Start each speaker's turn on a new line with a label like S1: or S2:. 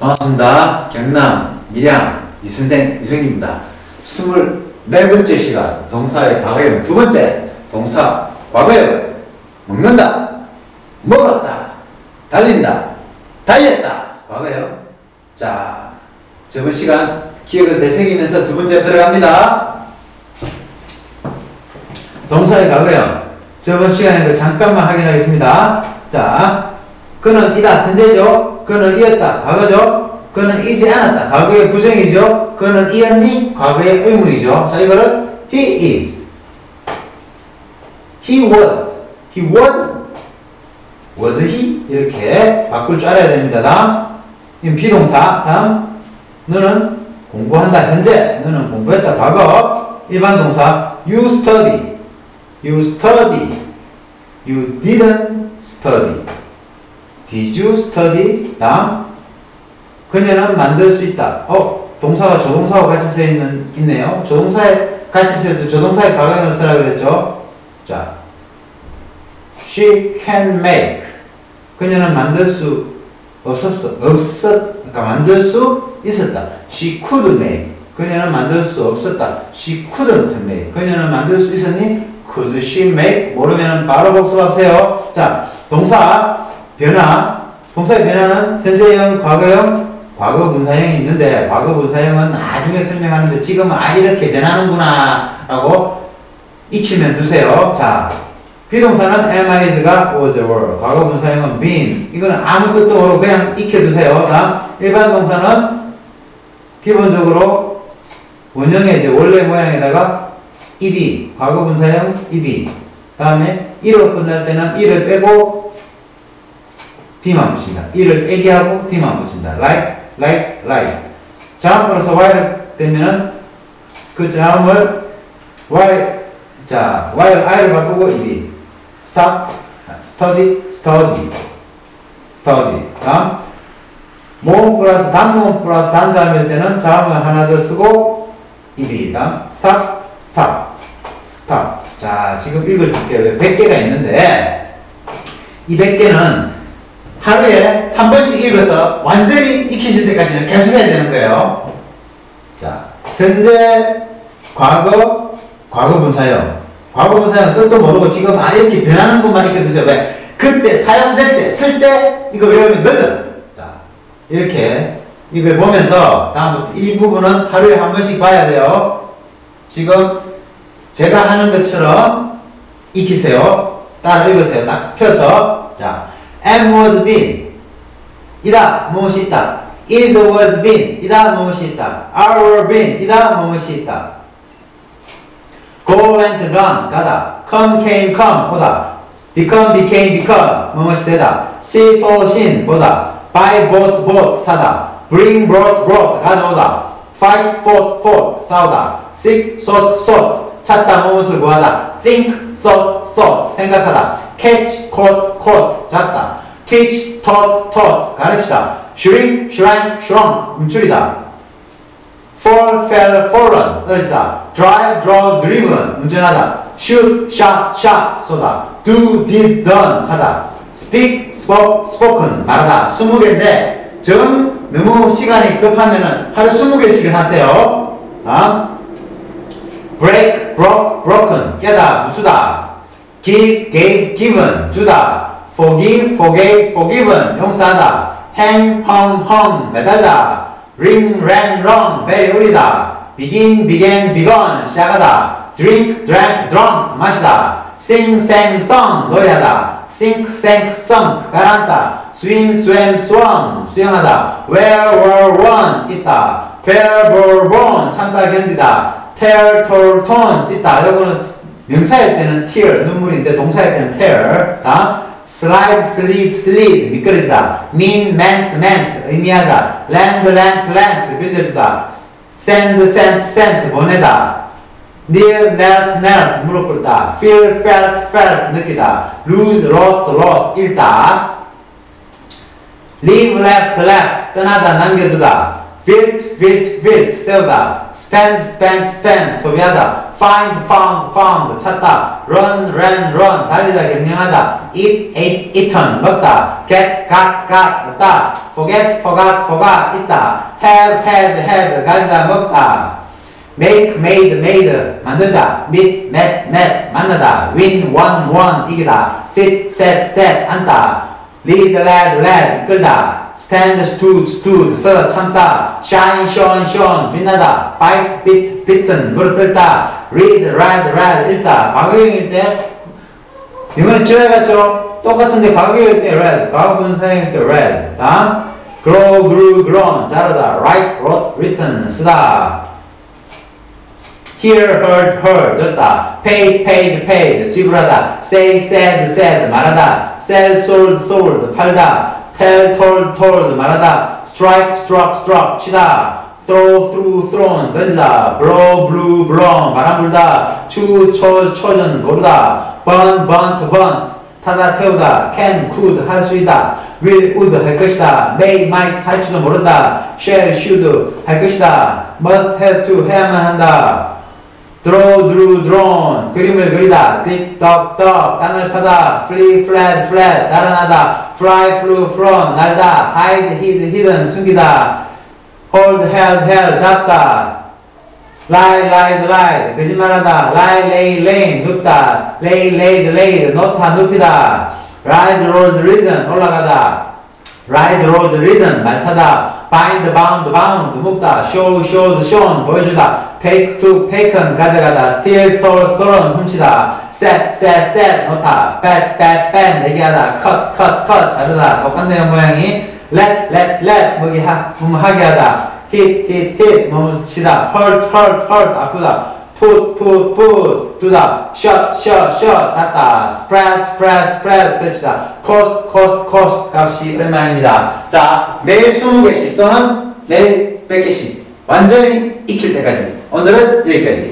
S1: 반갑습니다. 경남 밀양 이선생 이승입니다. 24번째 시간 동사의 과거형 두 번째 동사 과거형 먹는다 먹었다 달린다 달렸다 과거형 자 저번 시간 기억을 되새기면서 두 번째 들어갑니다. 동사의 과거형 저번 시간에 그 잠깐만 확인하겠습니다. 자 그는 이다 현재죠. 그는 이었다. 과거죠. 그는 이지 않았다. 과거의 부정이죠. 그는 이었니? 과거의 의문이죠. 자 이거를 he is, he was, he wasn't, was he? 이렇게 바꿀 줄 알아야 됩니다. 다음. 비동사. 다음. 너는 공부한다. 현재. 너는 공부했다. 과거. 일반 동사. You study, you study, you didn't study. Did you study? 다음. 그녀는 만들 수 있다. 어, 동사가 조동사와 같이 써 있는, 있네요. 조동사에 같이 써도 조동사의 과거형을 쓰라 그랬죠? 자. She can make. 그녀는 만들 수 없었어. 없었, 그러니까 만들 수 있었다. She could make. 그녀는 만들 수 없었다. She couldn't make. 그녀는 만들 수 있었니? Could she make? 모르면 바로 복습하세요. 자, 동사 변화. 동사의 변화는 현재형, 과거형, 과거 분사형이 있는데 과거 분사형은 나중에 설명하는데 지금은 아 이렇게 변하는구나 라고 익히면 두세요. 자, 비동사는 am, is가 was, were. 과거 분사형은 been. 이거는 아무 뜻도 모르고 그냥 익혀두세요. 다음, 일반 동사는 기본적으로 원형의 이제 원래 모양에다가 ed, 과거 분사형 ed. 다음에 이로 끝날 때는 이를 빼고 d만 붙인다. 이를 빼기 하고 d만 붙인다. like, like, like. 자음으로서 y를 떼면은 그 자음을 y, 자, y를 i를 바꾸고 ed. stop, study, study, study. 다음, 모음 플러스 단모음 플러스 단자음일 때는 자음을 하나 더 쓰고 ed. 다음, stop, stop, stop. 자, 지금 읽어줄게요. 100개가 있는데 이 100개는 하루에 한 번씩 읽어서 완전히 익히실 때까지는 계속 해야 되는 거예요. 자, 현재, 과거, 과거 분사형. 과거 분사형 뜻도 모르고 지금 아 이렇게 변하는 것만 익혀 두세요. 왜? 그때 사용될 때, 쓸 때 이거 외우면 늦어. 자, 이렇게 이걸 보면서 다음부터 이 부분은 하루에 한 번씩 봐야 돼요. 지금 제가 하는 것처럼 익히세요. 따라 읽으세요. 딱 펴서. 자, am was been 이다 무엇이 있다 is was been 이다 무엇이 있다 are been 이다 무엇이 있다 go went gone 가다 come came come 오다 become became become 무엇이 되다 see saw seen 보다 buy bought bought 사다 bring brought brought 가져오다 fight fought fought 싸우다 seek sought sought 찾다 무엇을 구하다 think thought thought 생각하다 catch caught caught 잡다 teach taught taught 가르치다 shrink shrank shrunk 움츠리다 fall fell fallen 떨어지다 drive drove driven 운전하다 shoot shot shot 쏘다 do did done 하다 speak spoke spoken 말하다 20개인데 정 너무 시간이 급하면은 하루 20개씩은 하세요 다음 break broke broken 깨다 부수다 give gave given 주다 forgive, forgave, forgiven 용서하다 hang, hung, hung 매달다 ring, rang, rung 벨 울리다 begin, began, begun 시작하다 drink, drank, drunk 마시다 sing, sang, sung 노래하다 sink, sank, sunk 가라앉다 swim, swam, swung 수영하다 where, were, won 있다 bear, bore, born 참다 견디다 tear, tore, torn 찢다 요거는 명사일 때는 tear 눈물인데 동사일 때는 tear 다음 slide, slid, slid, bikrizda, Mean, meant, meant, imiada, land, land, land, bilirda, send, sent, sent, boneda, near, knelt, knelt, murukurda, feel, felt, felt, nukida, lose, lost, lost, ilta, leave, left, left, tanada, namgeduda. Feel, felt, felt, sevda, spend, spend, spend, soviada. Find, found, found 찾다 run, ran, run 달리다 경영하다 eat, ate, eaten 먹다 get, got, got 먹다 forget, forgot, forgot 있다 have, had, had 가지다 먹다 make, made, made 만들다 meet, met, met 만나다 win, won, won 이기다 sit, sat, sat 앉다 lead, led, led 이끌다 stand, stood, stood 서다 참다 shine, shone, shone 빛나다 bite, bit, bitten 무릎 꿇다 read, read, read 읽다 과거형일 때 이거는 지어해봤죠? 똑같은데 과거형일 때 read 과거분사형일 때 read 다음 grow, grew, grown 자르다 write, wrote, written 쓰다 hear, heard, heard 듣다 pay, paid, paid 지불하다 say, said, said 말하다 sell, sold, sold 팔다 tell, told, told 말하다 strike, struck, struck 치다 throw, threw, thrown 던지다 blow, blew, blown 바람 불다 chew, 쳐, 쳐전 고르다 burn, burnt, burnt 타다 태우다 can, could 할 수 있다 will, would 할 것이다 may, might 할지도 모른다 shall, should 할 것이다 must, have to 해야만 한다 draw, drew, drawn 그림을 그리다 dig, dug, dug 땅을 파다 flee, fled, fled 날아나다 fly, flew, flown 날다 hide, hid, hidden 숨기다 hold, held, held 잡다 lie, lied, lied 거짓말하다 lie, lay, lay 눕다 lay, laid, laid 놓다 눕히다 rise, rose, risen 올라가다 ride, rode, ridden 말 타다 bind, bound, bound 묶다 show, showed, shown 보여주다 take, took, taken 가져가다 steal, stole, stolen 훔치다 set, set, set 놓다 bet, bet, bet 내기하다 cut, cut, cut 자르다 똑같네요 모양이 let, let, let 뭐기 하, 하게 하다 hit, hit, hit 뭐뭐 치다 hurt, hurt, hurt 아프다 put, put, put 두다 shut, shut, shut 닫다 spread, spread, spread 펼치다 cost, cost, cost 값이 얼마입니다 자 매일 20개씩 또는 매일 100개씩 완전히 익힐 때까지 오늘은 여기까지